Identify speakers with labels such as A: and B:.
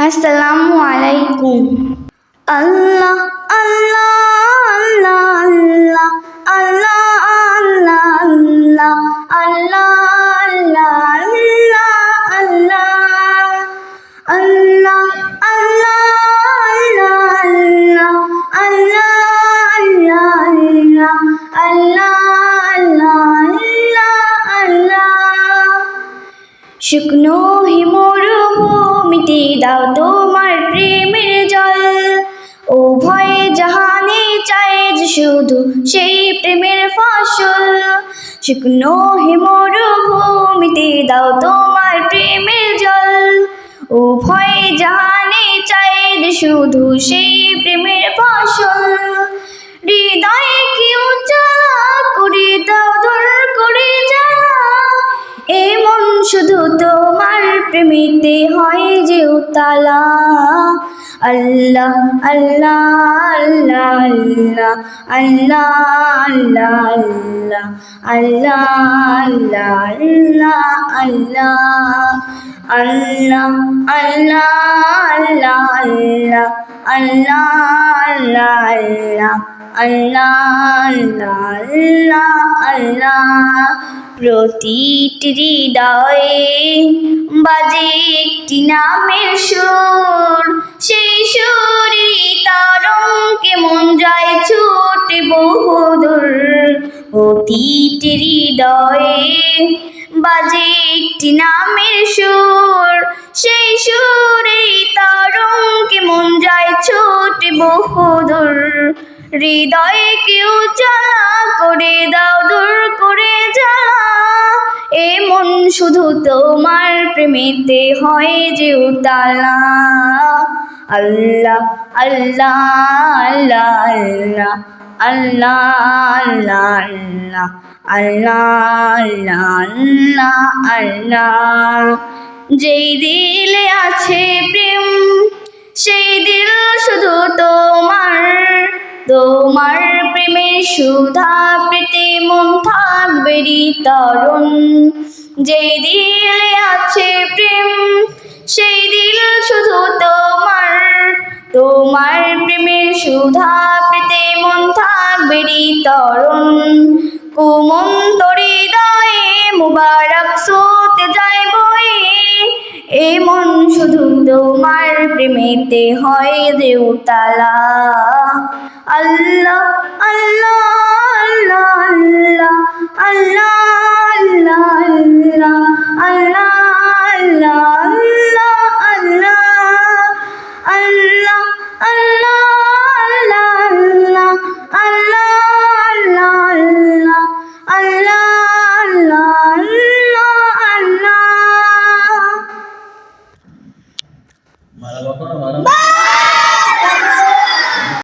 A: আসসালামু আলাইকুম আল্লাহ আল্লাহ আল্লাহ আল্লাহ আল্লাহ আল্লাহ আল্লাহ আল্লাহ আল্লাহ আল্লাহ হিমরুভূমিতে দাও তোমার প্রেমের জল। ও ভয়ে জাহানে চাই যে শুধু সেই প্রেমের ফসল। শুকনো হিমরুভূমিতে দাও তোমার প্রেমের জল। ও ভয়ে জাহানে চায় যে শুধু সেই প্রেমের ফসল। হৃদয়ে কি উজ্জ্বলা করে দাও দূর করে জ্বালা। এমন শুধু তোমার প্রেমিতে হয় যে উতালা আল্লাহ আল্লাহ আল্লাহ আল্লাহ আল্লাহ আল্লাহ আল্লাহ আল্লাহ আল্লাহ আল্লাহ আল্লাহ আল্লাহ আল্লাহ আল্লাহ আল্লাহ আল্লাহ আল্লাহ প্রতিটি হৃদয়ে বাজে একটি নামের সুর সেই সুরে তরঙ্গে মন যায় ছোটে বহুদূর প্রতিটি হৃদয়ে বাজে একটি নামের সুর সেই সুরে তরঙ্গে মন যায় ছোটে বহুদূর। হৃদয়ে কেউ জ্বালা করে দাও, দূর করে জ্বালা। এমন শুধু তোমার প্রেমেতে হয় যে উতালা। আল্লাহ আল্লাহ আল্লাহ আল্লাহ আল্লাহ আল্লাহ আল্লাহ আল্লাহ আল্লাহ। যেই দিলে আছে প্রেম, সেই দিল শুধু তোমার তোমার প্রেমের সুধা পেতে মন থাকবে তরুণ। যেই দিলে আছে প্রেম, সেই দিল শুধু তোমার। তোমার প্রেমের সুধা প্রীতি মন থাকবে তরুণ। কুমন্ত হৃদয়ে মুবারক সোতে প্রেমেতে হয় দেউতালা। আল্লাহ আল্লাহ আল্লাহ আল্লাহ আল্লাহ
B: I love my